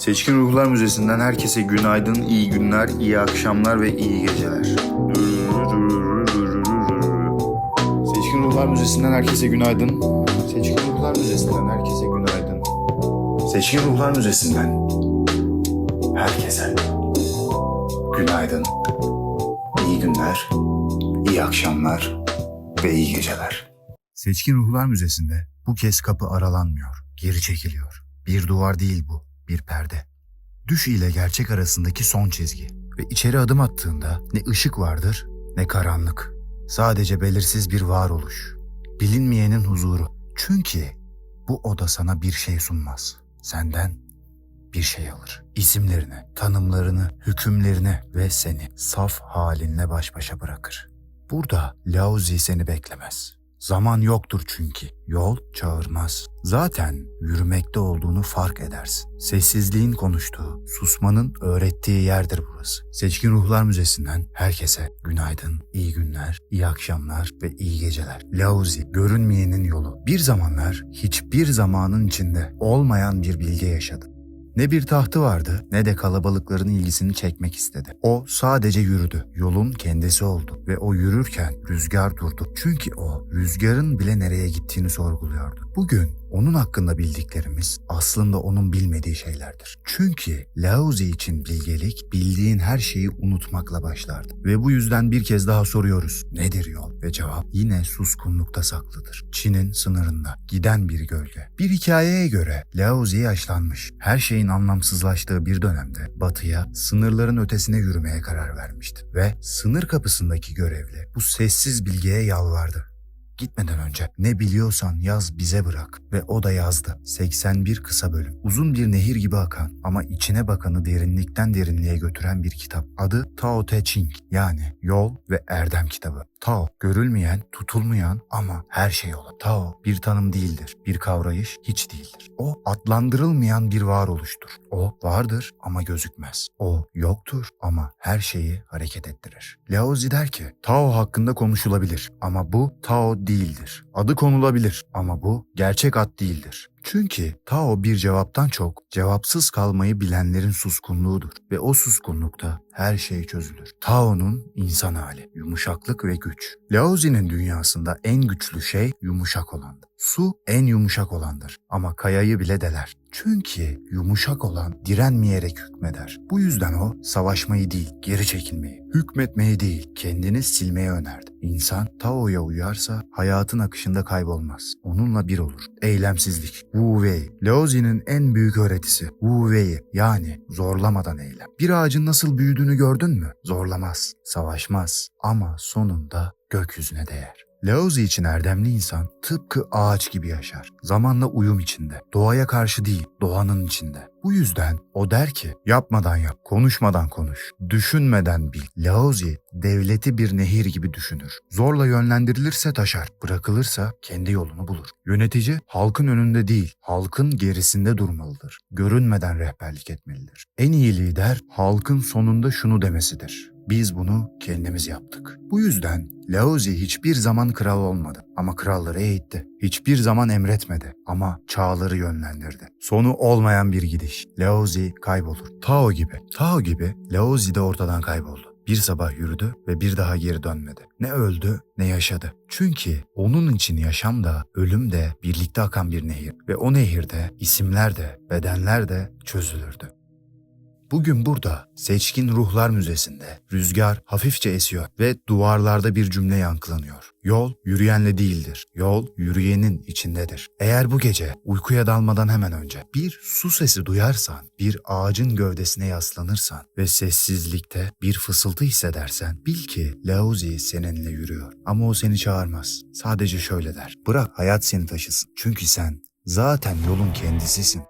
Seçkin Ruhlar Müzesi'nden herkese günaydın, iyi günler, iyi akşamlar ve iyi geceler. Seçkin Ruhlar Müzesi'nden herkese günaydın. Seçkin Ruhlar Müzesi'nden herkese günaydın. Seçkin Ruhlar Müzesi'nden herkese günaydın, iyi günler, iyi akşamlar ve iyi geceler. Seçkin Ruhlar Müzesi'nde bu kez kapı aralanmıyor, geri çekiliyor. Bir duvar değil bu, bir perde. Düş ile gerçek arasındaki son çizgi ve içeri adım attığında ne ışık vardır ne karanlık. Sadece belirsiz bir varoluş. Bilinmeyenin huzuru. Çünkü bu oda sana bir şey sunmaz. Senden bir şey alır. İsimlerini, tanımlarını, hükümlerini ve seni saf halinle baş başa bırakır. Burada Laozi seni beklemez. Zaman yoktur çünkü. Yol çağırmaz. Zaten yürümekte olduğunu fark edersin. Sessizliğin konuştuğu, susmanın öğrettiği yerdir burası. Seçkin Ruhlar Müzesi'nden herkese günaydın, iyi günler, iyi akşamlar ve iyi geceler. Laozi, görünmeyenin yolu. Bir zamanlar hiçbir zamanın içinde olmayan bir bilge yaşadı. Ne bir tahtı vardı ne de kalabalıkların ilgisini çekmek istedi. O sadece yürüdü. Yolun kendisi oldu ve o yürürken rüzgar durdu. Çünkü o rüzgarın bile nereye gittiğini sorguluyordu. Bugün onun hakkında bildiklerimiz aslında onun bilmediği şeylerdir. Çünkü Laozi için bilgelik bildiğin her şeyi unutmakla başlardı. Ve bu yüzden bir kez daha soruyoruz. Nedir yol? Ve cevap yine suskunlukta saklıdır. Çin'in sınırında giden bir gölge. Bir hikayeye göre Laozi yaşlanmış. Her şeyin anlamsızlaştığı bir dönemde batıya sınırların ötesine yürümeye karar vermişti. Ve sınır kapısındaki görevli bu sessiz bilgeye yalvardı. Gitmeden önce ne biliyorsan yaz bize bırak ve o da yazdı. 81 kısa bölüm. Uzun bir nehir gibi akan ama içine bakanı derinlikten derinliğe götüren bir kitap. Adı Tao Te Ching yani Yol ve Erdem kitabı. Tao görülmeyen, tutulmayan ama her şey olan. Tao bir tanım değildir, bir kavrayış hiç değildir. O adlandırılmayan bir varoluştur. O vardır ama gözükmez. O yoktur ama her şeyi hareket ettirir. Laozi der ki, Tao hakkında konuşulabilir ama bu Tao değildir. Adı konulabilir ama bu gerçek ad değildir. Çünkü Tao bir cevaptan çok cevapsız kalmayı bilenlerin suskunluğudur ve o suskunlukta her şey çözülür. Tao'nun insan hali, yumuşaklık ve güç. Laozi'nin dünyasında en güçlü şey yumuşak olandır. Su en yumuşak olandır ama kayayı bile deler. Çünkü yumuşak olan direnmeyerek hükmeder. Bu yüzden o savaşmayı değil, geri çekilmeyi, hükmetmeyi değil, kendini silmeye önerdi. İnsan Tao'ya uyarsa hayatın akışında kaybolmaz. Onunla bir olur. Eylemsizlik. Wu Wei. Laozi'nin en büyük öğretisi. Wu Wei yani zorlamadan eylem. Bir ağacın nasıl büyüdüğünü gördün mü? Zorlamaz, savaşmaz ama sonunda gökyüzüne değer. Laozi için erdemli insan tıpkı ağaç gibi yaşar. Zamanla uyum içinde. Doğaya karşı değil, doğanın içinde. Bu yüzden o der ki yapmadan yap, konuşmadan konuş, düşünmeden bil. Laozi devleti bir nehir gibi düşünür. Zorla yönlendirilirse taşar, bırakılırsa kendi yolunu bulur. Yönetici halkın önünde değil, halkın gerisinde durmalıdır. Görünmeden rehberlik etmelidir. En iyi lider halkın sonunda şunu demesidir. Biz bunu kendimiz yaptık. Bu yüzden Laozi hiçbir zaman kral olmadı ama kralları eğitti. Hiçbir zaman emretmedi ama çağları yönlendirdi. Sonu olmayan bir gidiş. Laozi kaybolur. Tao gibi. Tao gibi Laozi de ortadan kayboldu. Bir sabah yürüdü ve bir daha geri dönmedi. Ne öldü ne yaşadı. Çünkü onun için yaşam da ölüm de birlikte akan bir nehir ve o nehirde isimler de bedenler de çözülürdü. Bugün burada Seçkin Ruhlar Müzesi'nde rüzgar hafifçe esiyor ve duvarlarda bir cümle yankılanıyor. Yol yürüyenle değildir. Yol yürüyenin içindedir. Eğer bu gece uykuya dalmadan hemen önce bir su sesi duyarsan, bir ağacın gövdesine yaslanırsan ve sessizlikte bir fısıltı hissedersen bil ki Laozi seninle yürüyor. Ama o seni çağırmaz. Sadece şöyle der. Bırak hayat seni taşısın. Çünkü sen zaten yolun kendisisin.